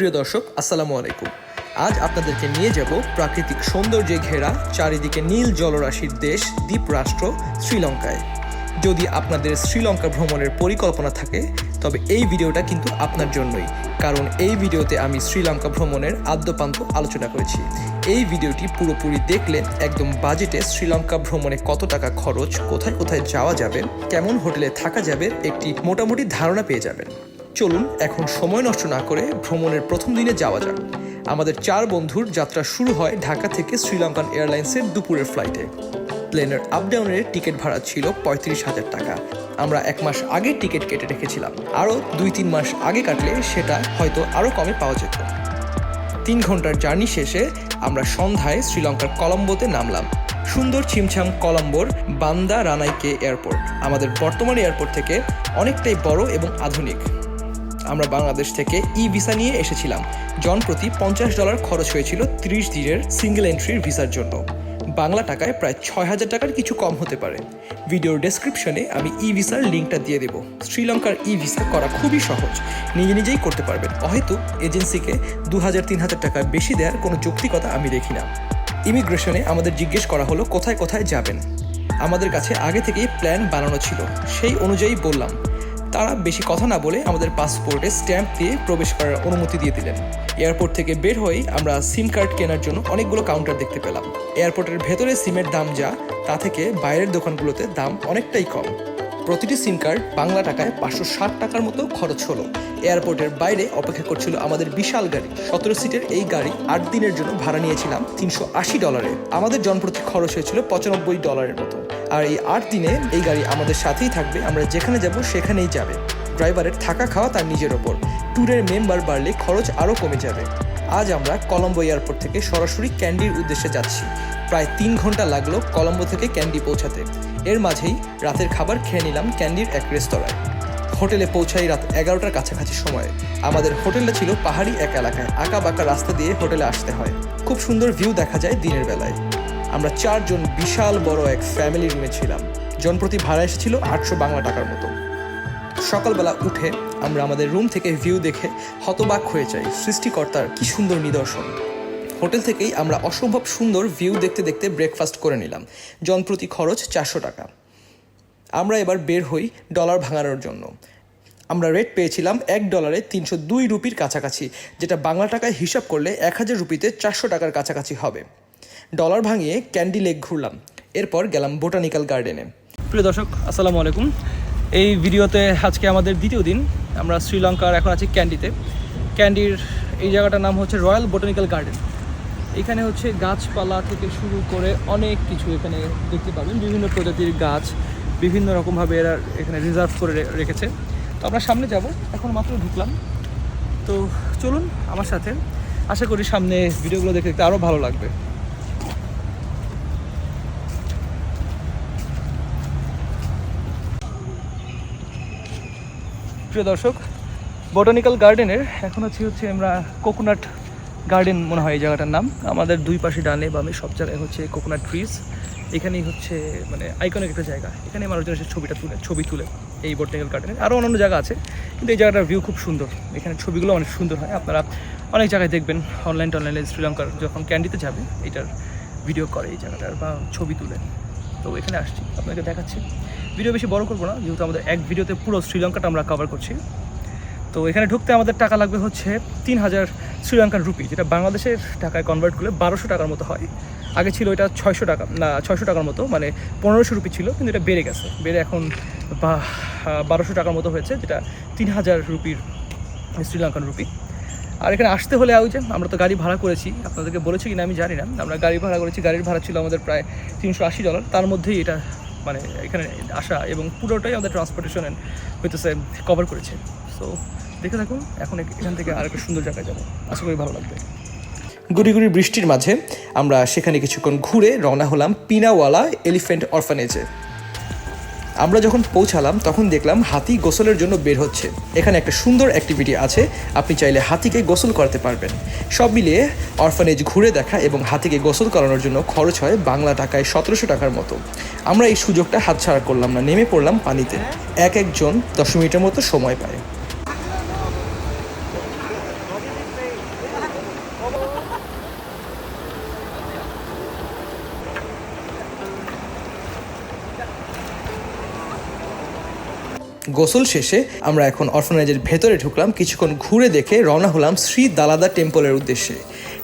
প্রিয় দর্শক, আসসালামু আলাইকুম। আজ আপনাদেরকে নিয়ে যাব প্রাকৃতিক সৌন্দর্যে ঘেরা চারিদিকে নীল জলরাশির দেশ, দ্বীপ রাষ্ট্র, শ্রীলঙ্কায়। যদি আপনাদের শ্রীলঙ্কা ভ্রমণের পরিকল্পনা থাকে, তবে এই ভিডিওটা কিন্তু আপনার জন্যই। কারণ এই ভিডিওতে আমি শ্রীলঙ্কা ভ্রমণের আদ্যপান্ত আলোচনা করেছি। এই ভিডিওটি পুরোপুরি দেখলে একদম বাজেটে শ্রীলঙ্কা ভ্রমণে কত টাকা খরচ, কোথায় কোথায় যাওয়া যাবে, কেমন হোটেলে থাকা যাবে, একটি মোটামুটি ধারণা পেয়ে যাবেন। চলুন এখন সময় নষ্ট না করে ভ্রমণের প্রথম দিনে যাওয়া যাক। আমাদের চার বন্ধুর যাত্রা শুরু হয় ঢাকা থেকে শ্রীলঙ্কান এয়ারলাইন্সের দুপুরের ফ্লাইটে। প্লেনের আপ ডাউনের টিকিট ভাড়া ছিল পঁয়ত্রিশ হাজার টাকা। আমরা এক মাস আগে টিকিট কেটে রেখেছিলাম। আরও দুই তিন মাস আগে কাটলে সেটা হয়তো আরও কমে পাওয়া যেত। তিন ঘণ্টার জার্নি শেষে আমরা সন্ধ্যায় শ্রীলঙ্কার কলম্বোতে নামলাম। সুন্দর ছিমছাম কলম্বোর বান্দা রানাইকে এয়ারপোর্ট। আমাদের বর্তমান এয়ারপোর্ট থেকে অনেকটাই বড় এবং আধুনিক। আমরা বাংলাদেশ থেকে ই ভিসা নিয়ে এসেছিলাম। জন প্রতি পঞ্চাশ ডলার খরচ হয়েছিল ত্রিশ দিনের সিঙ্গেল এন্ট্রির ভিসার জন্য। বাংলা টাকায় প্রায় ছয় হাজার টাকার কিছু কম হতে পারে। ভিডিওর ডেসক্রিপশনে আমি ই ভিসার লিঙ্কটা দিয়ে দেবো। শ্রীলঙ্কার ই ভিসা করা খুবই সহজ। নিজে নিজেই করতে পারবেন। অহেতু এজেন্সিকে দু হাজার তিন হাজার টাকা বেশি দেওয়ার কোনো যৌক্তিকতা আমি দেখি না। ইমিগ্রেশনে আমাদের জিজ্ঞেস করা হলো, কোথায় কোথায় যাবেন? আমাদের কাছে আগে থেকেই প্ল্যান বানানো ছিল। সেই অনুযায়ী বললাম তারা বেশি কথা না বলে আমাদের পাসপোর্টে স্ট্যাম্প দিয়ে প্রবেশ করার অনুমতি দিয়ে দিলেন। এয়ারপোর্ট থেকে বের হয়েই আমরা সিম কার্ড কেনার জন্য অনেকগুলো কাউন্টার দেখতে পেলাম। এয়ারপোর্টের ভেতরে সিমের দাম যা, তা থেকে বাইরের দোকানগুলোতে দাম অনেকটাই কম। প্রতিটি সিম কার্ড বাংলা টাকায় পাঁচশো ষাট টাকার মতো খরচ হলো। এয়ারপোর্টের বাইরে অপেক্ষা করছিল আমাদের বিশাল গাড়ি। সতেরো সিটের এই গাড়ি আট দিনের জন্য ভাড়া নিয়েছিলাম তিনশো আশি ডলারে। আমাদের জনপ্রতি খরচ হয়েছিল পঁচানব্বই ডলারের মতো। আর এই আট দিনে এই গাড়ি আমাদের সাথেই থাকবে। আমরা যেখানে যাব সেখানেই যাবে। ড্রাইভারের থাকা খাওয়া তার নিজের ওপর। ট্যুরের মেম্বার বাড়লে খরচ আরও কমে যাবে। আজ আমরা কলম্বো এয়ারপোর্ট থেকে সরাসরি ক্যান্ডির উদ্দেশ্যে যাচ্ছি। প্রায় তিন ঘণ্টা লাগল কলম্বো থেকে ক্যান্ডি পৌঁছাতে। এর মাঝেই রাতের খাবার খেয়ে নিলাম ক্যান্ডির এক রেস্তোরাঁয়। হোটেলে পৌঁছাই রাত এগারোটার কাছাকাছি সময়ে। আমাদের হোটেলটা ছিল পাহাড়ি এক এলাকায়। আঁকা বাঁকা রাস্তা দিয়ে হোটেলে আসতে হয়। খুব সুন্দর ভিউ দেখা যায় দিনের বেলায়। আমরা চারজন বিশাল বড় এক ফ্যামিলি রুমে ছিলাম। জনপ্রতি ভাড়া এসেছিল আটশো বাংলা টাকার মতো। সকালবেলা উঠে আমরা আমাদের রুম থেকে ভিউ দেখে হতবাক হয়ে যাই। সৃষ্টিকর্তার কি সুন্দর নিদর্শন। হোটেল থেকেই আমরা অসম্ভব সুন্দর ভিউ দেখতে দেখতে ব্রেকফাস্ট করে নিলাম। জনপ্রতি খরচ চারশো টাকা। আমরা এবার বের হই ডলার ভাঙানোর জন্য। আমরা রেট পেয়েছিলাম এক ডলারে তিনশো দুই রুপির কাছাকাছি, যেটা বাংলা টাকায় হিসাব করলে এক হাজার রুপিতে চারশো টাকার কাছাকাছি হবে। ডলার ভাঙিয়ে ক্যান্ডি লেক ঘুরলাম। এরপর গেলাম বোটানিক্যাল গার্ডেনে। প্রিয় দর্শক, আসসালামু আলাইকুম। এই ভিডিওতে আজকে আমাদের দ্বিতীয় দিন। আমরা শ্রীলঙ্কার এখন আছি ক্যান্ডিতে। ক্যান্ডির এই জায়গাটার নাম হচ্ছে রয়্যাল বোটানিক্যাল গার্ডেন। এখানে হচ্ছে গাছপালা থেকে শুরু করে অনেক কিছু এখানে দেখতে পাবেন। বিভিন্ন প্রজাতির গাছ, বিভিন্ন রকমভাবে এরা এখানে রিজার্ভ করে রেখেছে। তো আমরা সামনে যাব। এখন মাত্র ঢুকলাম। তো চলুন আমার সাথে। আশা করি সামনে ভিডিওগুলো দেখতে দেখতে আরও ভালো লাগবে। প্রিয় দর্শক বটানিক্যাল গার্ডেনের এখন হচ্ছে হচ্ছে আমরা কোকোনাট গার্ডেন মনে হয় এই জায়গাটার নাম। আমাদের দুই পাশে ডানে বামে সব জায়গায় হচ্ছে কোকোনাট ট্রিজ এখানেই হচ্ছে মানে আইকনিক একটা জায়গা। এখানে মানুষজন এসে ছবিটা তুলে, ছবি তুলে এই বোটানিক্যাল গার্ডেনে আরও অন্যান্য জায়গা আছে, কিন্তু এই জায়গাটার ভিউ খুব সুন্দর। এখানে ছবিগুলো অনেক সুন্দর হয়। আপনারা অনেক জায়গায় দেখবেন অনলাইন টনলাইনে শ্রীলঙ্কার যখন ক্যান্ডিতে যাবে, এটার ভিডিও করে এই জায়গাটার বা ছবি তুলে। তো এখানে আসছি আপনাকে দেখাচ্ছি। ভিডিও বেশি বড় করব না, যেহেতু আমাদের এক ভিডিওতে পুরো শ্রীলঙ্কাটা আমরা কভার করছি। তো এখানে ঢুকতে আমাদের টাকা লাগবে হচ্ছে তিন হাজার শ্রীলঙ্কান রুপি, যেটা বাংলাদেশের টাকায় কনভার্ট করলে বারোশো টাকার মতো হয়। আগে ছিল এটা ছয়শো টাকা, না, ছয়শো টাকার মতো মানে পনেরোশো রুপি ছিল, কিন্তু এটা বেড়ে গেছে। বেড়ে এখন বারোশো টাকার মতো হয়েছে, যেটা তিন হাজার রুপির শ্রীলঙ্কান রুপি। আর এখানে আসতে হলে ওই যে আমরা তো গাড়ি ভাড়া করেছি, আপনাদেরকে বলেছি কিনা আমি জানি না। আমরা গাড়ি ভাড়া করেছি, গাড়ির ভাড়া ছিল আমাদের প্রায় তিনশো আশি ডলার তার মধ্যেই এটা মানে এখানে আসা এবং পুরোটাই আমাদের ট্রান্সপোর্টেশন হইতেছে কভার করেছে। সো দেখে থাকুন, এখন এখ- এখান থেকে আরেকটা সুন্দর জায়গায় যাব। আশা করি ভালো লাগবে। গুড়ি গুড়ি বৃষ্টির মাঝে আমরা সেখানে কিছুক্ষণ ঘুরে রওনা হলাম পিনাওয়ালা এলিফ্যান্ট অরফানেজে। আমরা যখন পৌঁছালাম, তখন দেখলাম হাতি গোসলের জন্য বের হচ্ছে। এখানে একটা সুন্দর অ্যাক্টিভিটি আছে, আপনি চাইলে হাতিকে গোসল করাতে পারবেন। সব মিলিয়ে অরফানেজ ঘুরে দেখা এবং হাতিকে গোসল করানোর জন্য খরচ হয় বাংলা টাকায় সতেরোশো টাকার মতো। আমরা এই সুযোগটা হাতছাড়া করলাম না, নেমে পড়লাম পানিতে। এক একজন দশ মিনিটের মতো সময় পায়। গোসল শেষে আমরা এখন অরফানেজের ভেতরে ঢুকলাম, কিছুক্ষণ ঘুরে দেখে রওনা হলাম শ্রী দালাদা টেম্পলের উদ্দেশ্যে।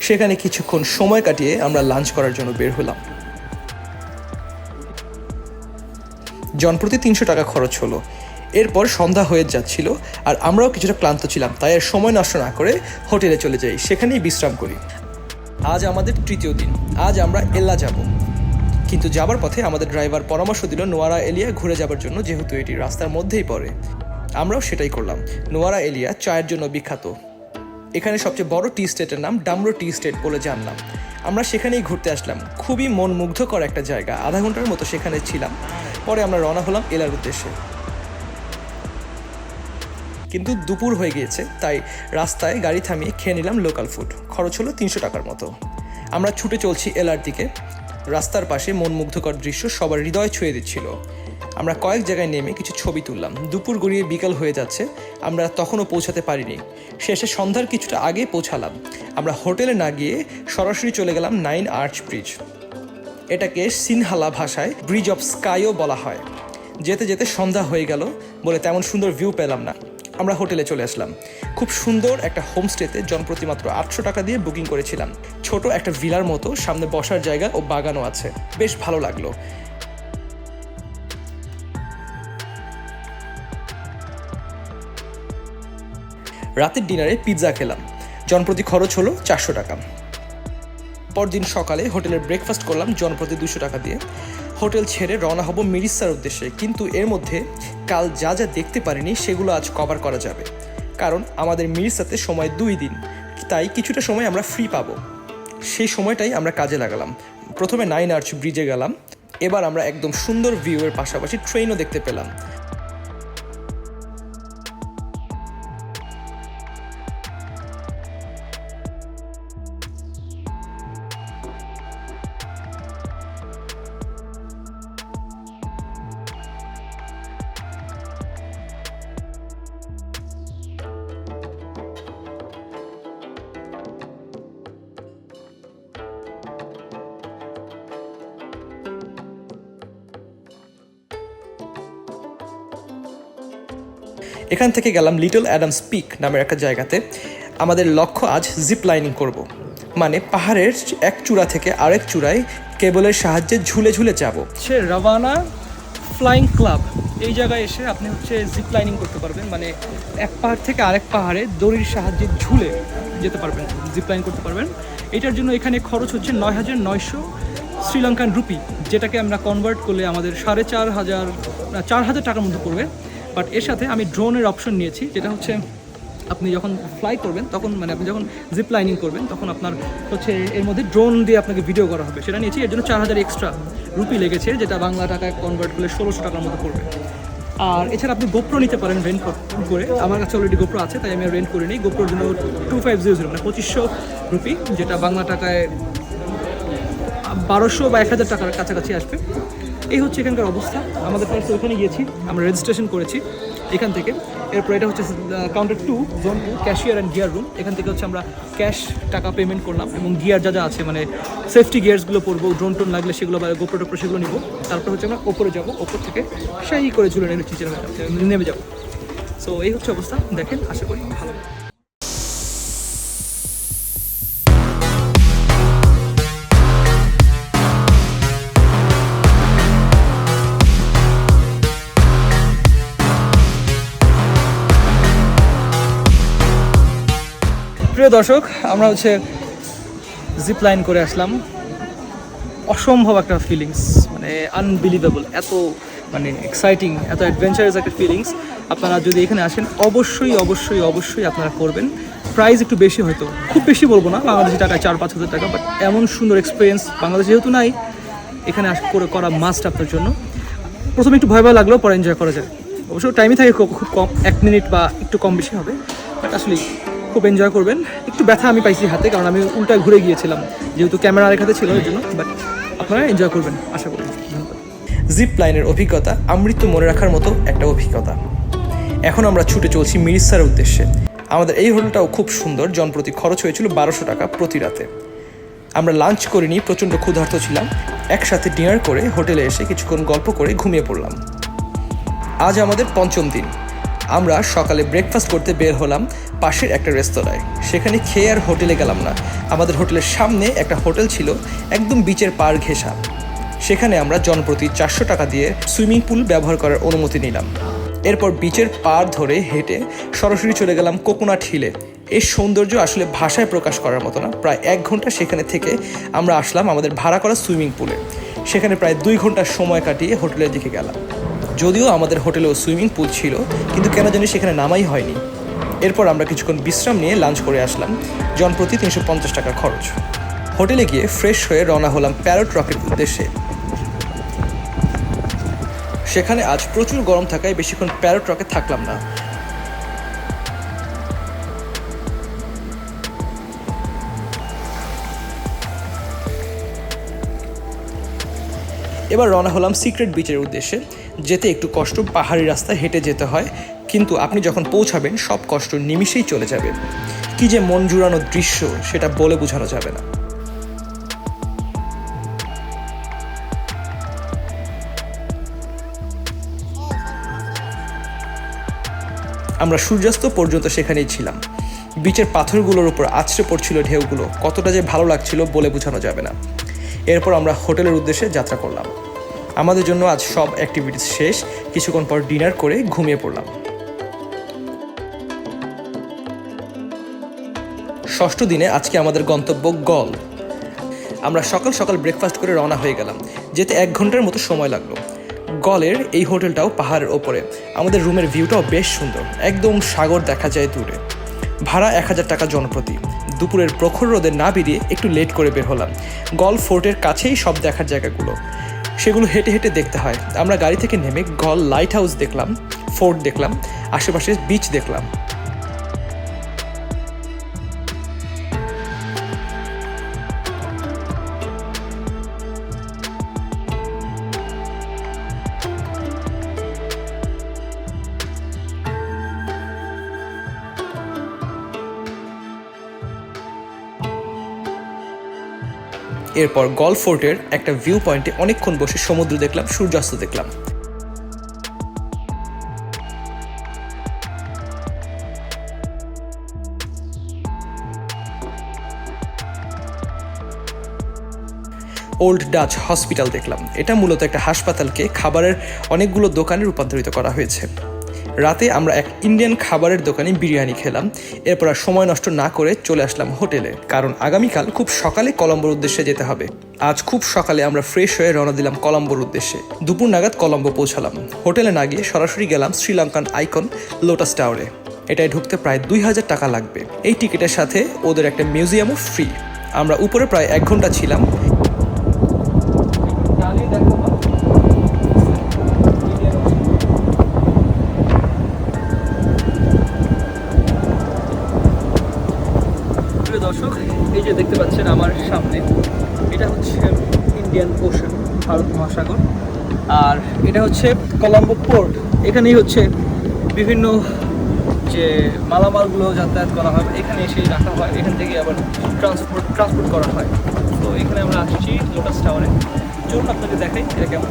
সেখানে কিছুক্ষণ সময় কাটিয়ে আমরা লাঞ্চ করার জন্য বের হলাম। জনপ্রতি তিনশো টাকা খরচ হলো। এরপর সন্ধ্যা হয়ে যাচ্ছিল আর আমরাও কিছুটা ক্লান্ত ছিলাম, তাই আর সময় নষ্ট না করে হোটেলে চলে যাই। সেখানেই বিশ্রাম করি। আজ আমাদের তৃতীয় দিন। আজ আমরা এল্লা যাব। কিন্তু যাবার পথে আমাদের ড্রাইভার পরামর্শ দিল নোয়ারা এলিয়া ঘুরে যাবার জন্য, যেহেতু এটি রাস্তার মধ্যেই পড়ে। আমরাও সেটাই করলাম। নোয়ারা এলিয়া চায়ের জন্য বিখ্যাত। এখানে সবচেয়ে বড় টি স্টেটের নাম ডামরো টি স্টেট বলে জানলাম। আমরা সেখানেই ঘুরতে আসলাম। খুবই মন মুগ্ধকর একটা জায়গা। আধা ঘণ্টার মতো সেখানে ছিলাম। পরে আমরা রওনা হলাম এলার উদ্দেশ্যে। কিন্তু দুপুর হয়ে গিয়েছে, তাই রাস্তায় গাড়ি থামিয়ে খেয়ে নিলাম লোকাল ফুড। খরচ হলো তিনশো টাকার মতো। আমরা ছুটে চলছি এলার দিকে। রাস্তার পাশে মন মুগ্ধকর দৃশ্য সবার হৃদয় ছুঁয়ে দিচ্ছিল। আমরা কয়েক জায়গায় নেমে কিছু ছবি তুললাম। দুপুর গড়িয়ে বিকাল হয়ে যাচ্ছে। আমরা তখনও পৌঁছাতে পারিনি। শেষে সন্ধ্যার কিছুটা আগে পৌঁছালাম। আমরা হোটেলে না গিয়ে সরাসরি চলে গেলাম নাইন আর্চ ব্রিজ। এটাকে সিনহালা ভাষায় ব্রিজ অফ স্কাইও বলা হয়। যেতে যেতে সন্ধ্যা হয়ে গেল বলে তেমন সুন্দর ভিউ পেলাম না। আমরা হোটেলে চলে আসলাম। খুব সুন্দর একটা হোমস্টেতে জনপ্রতি মাত্র আটশো টাকা দিয়ে বুকিং করেছিলাম। ছোট একটা ভিলার মতো, সামনে বসার জায়গা ও বাগানও আছে। বেশ ভালো লাগল। রাতের ডিনারে পিৎজা খেলাম। জনপ্রতি খরচ হলো চারশো টাকা। পরদিন সকালে হোটেলের ব্রেকফাস্ট করলাম জনপ্রতি দুশো টাকা দিয়ে। হোটেল ছেড়ে রওনা হব মিরিসার উদ্দেশ্যে। কিন্তু এর মধ্যে কাল যা যা দেখতে পারিনি, সেগুলো আজ কভার করা যাবে। কারণ আমাদের মিরিসাতে সময় দুই দিন। তাই কিছুটা সময় আমরা ফ্রি পাবো। সেই সময়টাই আমরা কাজে লাগালাম। প্রথমে নাইন আর্চ ব্রিজে গেলাম। এবার আমরা একদম সুন্দর ভিউয়ের পাশাপাশি ট্রেনও দেখতে পেলাম। এখান থেকে গেলাম লিটল অ্যাডামস পিক নামের একটা জায়গাতে। আমাদের লক্ষ্য আজ জিপ লাইনিং করব। মানে পাহাড়ের এক চূড়া থেকে আরেক চূড়ায় কেবলের সাহায্যে ঝুলে ঝুলে যাব। সে রাভানা ফ্লাইং ক্লাব। এই জায়গায় এসে আপনি হচ্ছে জিপ লাইনিং করতে পারবেন। মানে এক পাহাড় থেকে আরেক পাহাড়ে দড়ির সাহায্যে ঝুলে যেতে পারবেন, জিপ লাইন করতে পারবেন। এটার জন্য এখানে খরচ হচ্ছে নয় হাজার নয়শো শ্রীলঙ্কান রুপি, যেটাকে আমরা কনভার্ট করলে আমাদের সাড়ে চার হাজার চার হাজার টাকার মধ্যে পড়বে। বাট এর সাথে আমি ড্রোনের অপশন নিয়েছি, যেটা হচ্ছে আপনি যখন ফ্লাই করবেন, তখন মানে আপনি যখন জিপ লাইনিং করবেন, তখন আপনার হচ্ছে এর মধ্যে ড্রোন দিয়ে আপনাকে ভিডিও করা হবে। সেটা নিয়েছি, এর জন্য চার হাজার এক্সট্রা রুপি লেগেছে, যেটা বাংলা টাকায় কনভার্ট করলে ষোলোশো টাকার মতো পড়বে। আর এছাড়া আপনি গোপ্রো নিতে পারেন রেন্ট করে আমার কাছে অলরেডি গোপ্রো আছে, তাই আমি রেন্ট করে নিই গোপ্রোর জন্য টু ফাইভ জিরো জিরো মানে পঁচিশশো রুপি যেটা বাংলা টাকায় বারোশো বা এক হাজার টাকার কাছাকাছি আসবে। এই হচ্ছে এখানকার অবস্থা। আমাদের ফার্স্ট ওখানে গিয়েছি, আমরা রেজিস্ট্রেশন করেছি এখান থেকে। এরপর এটা হচ্ছে counter two zone two cashier and gear room এখান থেকে হচ্ছে আমরা ক্যাশ টাকা পেমেন্ট করলাম এবং গিয়ার যা যা আছে মানে সেফটি গিয়ার্সগুলো পরবো ড্রোন টোন লাগলে সেগুলো বা গোপ্রো টোপ্রো সেগুলো নিবো। তারপর হচ্ছে আমরা ওপরে যাব, ওপর থেকে সেই করে ঝুলে নেমে নেমে যাব। সো এই হচ্ছে অবস্থা, দেখেন, আশা করি ভালো। প্রিয় দর্শক, আমরা হচ্ছে জিপ লাইন করে আসলাম। অসম্ভব একটা ফিলিংস মানে আনবিলিভেবল এত মানে এক্সাইটিং এত অ্যাডভেঞ্চারাস একটা ফিলিংস আপনারা যদি এখানে আসেন, অবশ্যই অবশ্যই অবশ্যই আপনারা করবেন। প্রাইস একটু বেশি হয়তো, খুব বেশি বলব না, বাংলাদেশি টাকায় চার, পাঁচ হাজার টাকা বাট এমন সুন্দর এক্সপিরিয়েন্স বাংলাদেশে যেহেতু নাই, এখানে আস করে, করা মাস্ট আপনার জন্য। প্রথমে একটু ভয় ভয় লাগলেও পরে এনজয় করা যায় অবশ্য টাইমই থাকে খুব কম, এক মিনিট বা একটু কম বেশি হবে বাট আসলে খুব এনজয় করবেন। একটু ব্যথা আমি পাইছি হাতে, কারণ আমি উল্টায় ঘুরে গিয়েছিলাম, যেহেতু ক্যামেরা আরেক হাতে ছিল, এর জন্য। বাট আপনারা এনজয় করবেন, আশা করি। জিপ লাইনের অভিজ্ঞতা, আমৃত্যু মনে রাখার মতো একটা অভিজ্ঞতা। এখন আমরা ছুটে চলছি মিরিসার উদ্দেশ্যে। আমাদের এই হোটেলটাও খুব সুন্দর জনপ্রতি খরচ হয়েছিল বারোশো টাকা প্রতি রাতে। আমরা লাঞ্চ করিনি, প্রচণ্ড ক্ষুধার্ত ছিলাম। একসাথে ডিনার করে হোটেলে এসে কিছুক্ষণ গল্প করে ঘুমিয়ে পড়লাম। আজ আমাদের পঞ্চম দিন। আমরা সকালে ব্রেকফাস্ট করতে বের হলাম পাশের একটা রেস্তোরাঁয়। সেখানে খেয়ে আর হোটেলে গেলাম না। আমাদের হোটেলের সামনে একটা হোটেল ছিল, একদম বিচের পার ঘেঁষা। সেখানে আমরা জনপ্রতি চারশো টাকা দিয়ে সুইমিং পুল ব্যবহার করার অনুমতি নিলাম। এরপর বিচের পার ধরে হেঁটে সরাসরি চলে গেলাম কোকোনাট হিলে। এর সৌন্দর্য আসলে ভাষায় প্রকাশ করার মতো না। প্রায় এক ঘণ্টা সেখানে থেকে আমরা আসলাম আমাদের ভাড়া করা সুইমিং পুলে। সেখানে প্রায় দুই ঘণ্টা সময় কাটিয়ে হোটেলের দিকে গেলাম। যদিও আমাদের হোটেলেও সুইমিং পুল ছিল, কিন্তু কেন জানি সেখানে নামাই হয়নি। এরপর আমরা কিছুক্ষণ বিশ্রাম নিয়ে লাঞ্চ করে আসলাম জনপ্রতি তিনশো পঞ্চাশ টাকা খরচ। হোটেলে গিয়ে ফ্রেশ হয়ে রওনা হলাম প্যারট রকের উদ্দেশ্যে। সেখানে আজ প্রচুর গরম থাকায় বেশিক্ষণ প্যারট রকে থাকলাম না। এবার রওনা হলাম সিক্রেট বিচের উদ্দেশ্যে, যেতে একটু কষ্ট, পাহাড়ি রাস্তায় হেঁটে যেতে হয়। কিন্তু আপনি যখন পৌঁছাবেন, সব কষ্ট নিমিষেই চলে যাবে। কি যে মন জুড়ানো দৃশ্য, সেটা বলে বোঝানো যাবে না। আমরা সূর্যাস্ত পর্যন্ত সেখানেই ছিলাম। বিচের পাথরগুলোর উপর আছড়ে পড়ছিল ঢেউগুলো, কতটা যে ভালো লাগছিল বলে বোঝানো যাবে না। এরপর আমরা হোটেলের উদ্দেশ্যে যাত্রা করলাম। আমাদের জন্য আজ সব অ্যাক্টিভিটিস শেষ। কিছুক্ষণ পর ডিনার করে ঘুমিয়ে পড়লাম। ষষ্ঠ দিনে আজকে আমাদের গন্তব্য গল। আমরা সকাল সকাল ব্রেকফাস্ট করে রওনা হয়ে গেলাম, যেতে এক ঘণ্টার মতো সময় লাগল। গলের এই হোটেলটাও পাহাড়ের ওপরে। আমাদের রুমের ভিউটাও বেশ সুন্দর, একদম সাগর দেখা যায় দূরে। ভাড়া এক হাজার টাকা জনপ্রতি। দুপুরের প্রখর রোদে না বেরিয়ে একটু লেট করে বের হলাম। গল ফোর্টের কাছেই সব দেখার জায়গাগুলো। সেগুলো হেঁটে হেঁটে দেখতে হয়। আমরা গাড়ি থেকে নেমে গল লাইট হাউস দেখলাম, ফোর্ট দেখলাম, আশেপাশে বিচ দেখলাম। এরপর গল্ফ ফোর্টের একটা ভিউ পয়েন্টে অনেকক্ষণ বসে সমুদ্র দেখলাম, সূর্যাস্ত দেখলাম। ওল্ড ডাচ হসপিটাল দেখলাম। এটা মূলত একটা হাসপাতালকে খাবারের অনেকগুলো দোকানে রূপান্তরিত করা হয়েছে। রাতে আমরা এক ইন্ডিয়ান খাবারের দোকানে বিরিয়ানি খেলাম। এরপর আর সময় নষ্ট না করে চলে আসলাম হোটেলে। কারণ আগামীকাল খুব সকালে কলম্বোর উদ্দেশ্যে যেতে হবে। আজ খুব সকালে আমরা ফ্রেশ হয়ে রওনা দিলাম কলম্বোর উদ্দেশ্যে। দুপুর নাগাদ কলম্বো পৌঁছালাম। হোটেলে না গিয়ে সরাসরি গেলাম শ্রীলঙ্কান আইকন লোটাস টাওয়ারে এটায় ঢুকতে প্রায় দুই হাজার টাকা লাগবে। এই টিকিটের সাথে ওদের একটা মিউজিয়ামও ফ্রি আমরা উপরে প্রায় এক ঘণ্টা ছিলাম। প্রিয় দর্শক, এই যে দেখতে পাচ্ছেন আমার সামনে, এটা হচ্ছে ইন্ডিয়ান ওশান ভারত মহাসাগর। আর এটা হচ্ছে কলম্বো পোর্ট এখানেই হচ্ছে বিভিন্ন যে মালামালগুলো যাতায়াত করা হয়, এখানে এসে রাখা হয়, এখান থেকে আবার ট্রান্সপোর্ট ট্রান্সপোর্ট করা হয়। তো এখানে আমরা আসছি লোটাস টাওয়ারে চলুন আপনাকে দেখাই, এটা কেমন?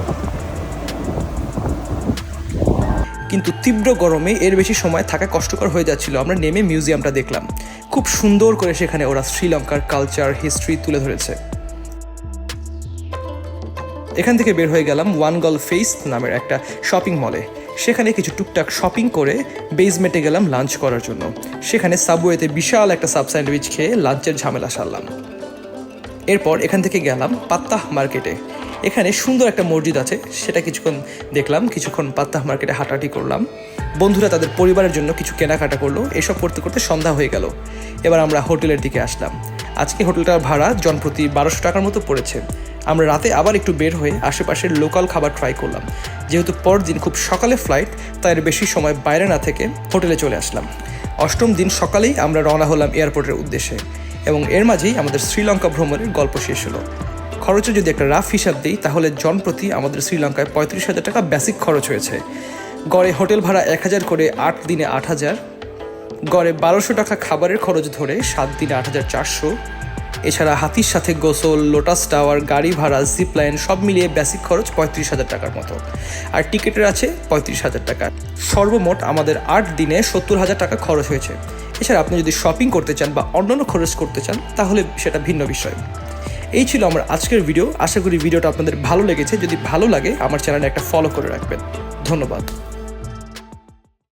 কিন্তু তীব্র গরমে এর বেশি সময় থাকা কষ্টকর হয়ে যাচ্ছিল। আমরা নেমে মিউজিয়ামটা দেখলাম। খুব সুন্দর করে সেখানে ওরা শ্রীলঙ্কার কালচার হিস্ট্রি তুলে ধরেছে। এখান থেকে বের হয়ে গেলাম ওয়ান গল ফেস নামের একটা শপিং মলে সেখানে কিছু টুকটাক শপিং করে বেসমেন্টে গেলাম লাঞ্চ করার জন্য। সেখানে সাবওয়েতে বিশাল একটা সাব স্যান্ডউইচ খেয়ে লাঞ্চের ঝামেলা সারলাম। এরপর এখান থেকে গেলাম পাত্তাহ মার্কেটে এখানে সুন্দর একটা মসজিদ আছে, সেটা কিছুক্ষণ দেখলাম, কিছুক্ষণ পাত্তাহ মার্কেটে হাঁটাহাঁটি করলাম। বন্ধুরা তাদের পরিবারের জন্য কিছু কেনাকাটা করল, এসব করতে করতে সন্ধ্যা হয়ে গেল। এবার আমরা হোটেলের দিকে আসলাম। আজকে হোটেলটার ভাড়া জনপ্রতি বারোশো টাকার মতো পড়েছে। আমরা রাতে আবার একটু বের হয়ে আশেপাশের লোকাল খাবার ট্রাই করলাম। যেহেতু পরদিন খুব সকালে ফ্লাইট তাই বেশি সময় বাইরে না থেকে হোটেলে চলে আসলাম। অষ্টম দিন সকালেই আমরা রওনা হলাম এয়ারপোর্টের উদ্দেশ্যে এবং এর মাঝেই আমাদের শ্রীলঙ্কা ভ্রমণের গল্প শেষ হলো। খরচে যদি একটা রাফ হিসাব দিই, তাহলে জন প্রতি আমাদের শ্রীলঙ্কায় পঁয়ত্রিশ হাজার টাকা বেসিক খরচ হয়েছে। গড়ে হোটেল ভাড়া এক হাজার করে আট দিনে আট হাজার, গড়ে বারোশো টাকা খাবারের খরচ ধরে সাত দিনে আট হাজার চারশো। এছাড়া হাতির সাথে গোসল, লোটাস টাওয়ার, গাড়ি ভাড়া, জিপ লাইন সব মিলিয়ে বেসিক খরচ পঁয়ত্রিশ হাজার টাকার মতো। আর টিকিটের আছে পঁয়ত্রিশ হাজার টাকা। সর্বমোট আমাদের আট দিনে সত্তর হাজার টাকা খরচ হয়েছে। এছাড়া আপনি যদি শপিং করতে চান বা অন্যান্য খরচ করতে চান, তাহলে সেটা ভিন্ন বিষয়। এই ছিল আমার আজকের ভিডিও আশা করি ভিডিওটা আপনাদের ভালো লেগেছে। যদি ভালো লাগে, আমার চ্যানেলে একটা ফলো করে রাখবেন। ধন্যবাদ।